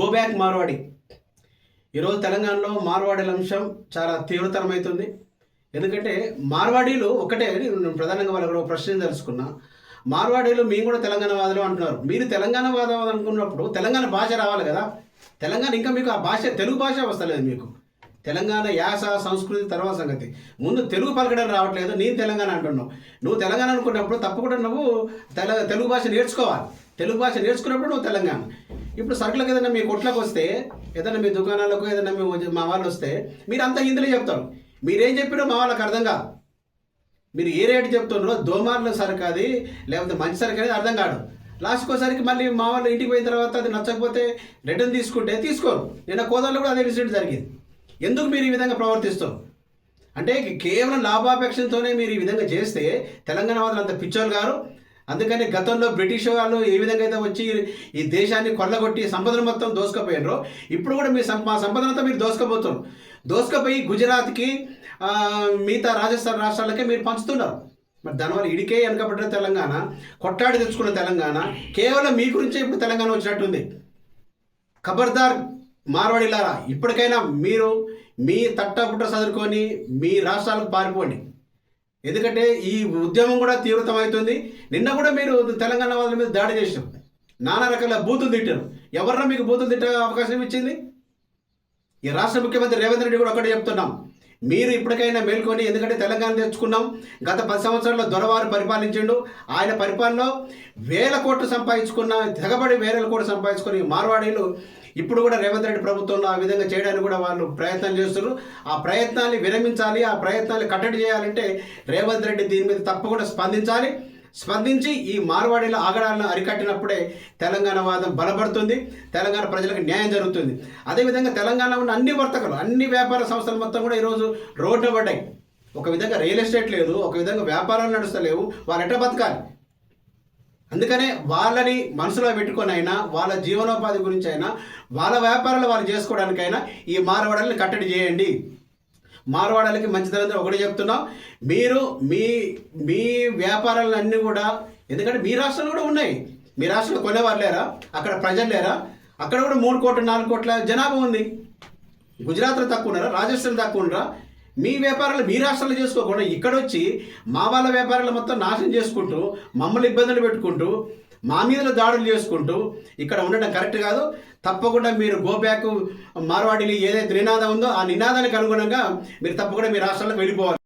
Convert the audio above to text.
Go back Marwadi ఈరోజు తెలంగాణలో మార్వాడీల అంశం చాలా తీవ్రతరమవుతుంది ఎందుకంటే మార్వాడీలు ఒకటే నేను ప్రధానంగా వాళ్ళకి ఒక ప్రశ్న తెలుసుకున్నా. మార్వాడీలు మేము కూడా తెలంగాణ వాదులు అంటున్నారు. మీరు తెలంగాణ వాదం అనుకున్నప్పుడు తెలంగాణ భాష రావాలి కదా? తెలంగాణ ఇంకా మీకు ఆ భాష తెలుగు భాష వస్తలేదు మీకు. తెలంగాణ యాస సంస్కృతి తర్వాత సంగతి. ముందు తెలుగు పలకడం రావట్లేదు. నేను తెలంగాణ అంటున్నావు నువ్వు తెలంగాణ అనుకున్నప్పుడు తప్పకుండా నువ్వు తెల తెలుగు భాష నేర్చుకోవాలి. తెలుగు భాష నేర్చుకున్నప్పుడు నువ్వు తెలంగాణ. ఇప్పుడు సరుకులకు ఏదైనా మీ కొట్లకు వస్తే ఏదైనా మీ దుకాణాలకు ఏదైనా మీ మా వాళ్ళు వస్తే మీరు అంతా హిందీలో చెప్తారు. మీరేం చెప్పినా మా వాళ్ళకి అర్థం కాదు. మీరు ఏ రేటు చెప్తున్నారో దోమార్ల సరుకు అది లేకపోతే మంచి సరుకు అనేది అర్థం కాదు. లాస్ట్కి ఒకసారికి మళ్ళీ మా వాళ్ళు ఇంటికి పోయిన తర్వాత అది నచ్చకపోతే రిటర్న్ తీసుకుంటే తీసుకోరు. నిన్న కోదాల్లో కూడా అదే ఇన్సిడెంట్ జరిగింది. ఎందుకు మీరు ఈ విధంగా ప్రవర్తిస్తారు? అంటే కేవలం లాభాపేక్షతోనే మీరు ఈ విధంగా చేస్తే తెలంగాణ వాళ్ళు అంత పిచ్చోళ్ళు గారు అందుకని గతంలో బ్రిటిష్ వాళ్ళు ఏ విధంగా అయితే వచ్చి ఈ దేశాన్ని కొల్లగొట్టి సంపదను మొత్తం దోసుకపోయినారో ఇప్పుడు కూడా మీ సం- మా సంపదనంతా మీరు దోసుకపోతున్నారు. దోసుకపోయి గుజరాత్కి మిగతా రాజస్థాన్ రాష్ట్రాలకే మీరు పంచుతున్నారు. మరి దానివల్ల ఇడికే వెనకబడ్డ తెలంగాణ కొట్టాడి తెచ్చుకున్న తెలంగాణ కేవలం మీ గురించే ఇప్పుడు తెలంగాణ వచ్చినట్టుంది. ఖబర్దార్ మార్వాడిలారా ఇప్పటికైనా మీరు మీ తట్టపుట్ట చదువుకొని మీ రాష్ట్రాలకు పారిపోండి. ఎందుకంటే ఈ ఉద్యమం కూడా తీవ్రతమవుతుంది. నిన్న కూడా మీరు తెలంగాణ వాళ్ళ మీద దాడి చేశారు నానా రకాల బూతులు తిట్టారు. ఎవరన్నా మీకు బూతులు తిట్టే అవకాశం ఇచ్చింది? ఈ రాష్ట్ర ముఖ్యమంత్రి రేవంత్ రెడ్డి కూడా ఒకటే చెప్తున్నాం. మీరు ఇప్పటికైనా మేల్కొని ఎందుకంటే తెలంగాణ తెచ్చుకున్నాం. గత పది సంవత్సరాల్లో దొరవారు పరిపాలించిండు. ఆయన పరిపాలనలో వేల కోట్లు సంపాదించుకున్న తెగబడి వేల కోట్లు సంపాదించుకుని మార్వాడీలు ఇప్పుడు కూడా రేవంత్ రెడ్డి ప్రభుత్వంలో ఆ విధంగా చేయడానికి కూడా వాళ్ళు ప్రయత్నం చేస్తున్నారు. ఆ ప్రయత్నాన్ని విరమించాలి ఆ ప్రయత్నాన్ని కట్టడి చేయాలంటే రేవంత్ రెడ్డి దీని మీద తప్పకుండా స్పందించాలి. స్పందించి ఈ మార్వాడీల ఆగడాలను అరికట్టినప్పుడే తెలంగాణ వాదం బలపడుతుంది. తెలంగాణ ప్రజలకు న్యాయం జరుగుతుంది. అదేవిధంగా తెలంగాణ ఉన్న అన్ని వర్తకులు అన్ని వ్యాపార సంస్థలు మొత్తం కూడా ఈరోజు రోడ్డు పడ్డాయి. ఒక విధంగా రియల్ ఎస్టేట్ లేదు ఒక విధంగా వ్యాపారాలు నడుస్తలేవు వాళ్ళు ఎట్ట బతకాలి? అందుకనే వాళ్ళని మనసులో పెట్టుకొని అయినా వాళ్ళ జీవనోపాధి గురించి అయినా వాళ్ళ వ్యాపారాలు వాళ్ళు చేసుకోవడానికైనా ఈ మారవడల్ని కట్టడి చేయండి. మార్వాడలకి ధరలు ఒకటి చెప్తున్నాం. మీరు మీ మీ వ్యాపారాలన్నీ కూడా ఎందుకంటే మీ రాష్ట్రాలు కూడా ఉన్నాయి. మీ రాష్ట్రంలో కొనేవారు లేరా? అక్కడ ప్రజలు లేరా? అక్కడ కూడా మూడు కోట్ల నాలుగు కోట్ల జనాభా ఉంది. గుజరాత్లో తక్కువ ఉన్నారా? రాజస్థాన్ తక్కువ ఉన్నారా? మీ వ్యాపారాలు మీ రాష్ట్రాలు చేసుకోకుండా ఇక్కడ వచ్చి మా వాళ్ళ వ్యాపారాలు మొత్తం నాశనం చేసుకుంటూ మమ్మల్ని ఇబ్బందులు పెట్టుకుంటూ మా మీద దాడులు చేసుకుంటూ ఇక్కడ ఉండడం కరెక్ట్ కాదు. తప్పకుండా మీరు గోబ్యాక్ మార్వాడీలు ఏదైతే నినాదం ఉందో ఆ నినాదానికి అనుగుణంగా మీరు తప్పకుండా మీ రాష్ట్రాలకు వెళ్ళిపోవాలి.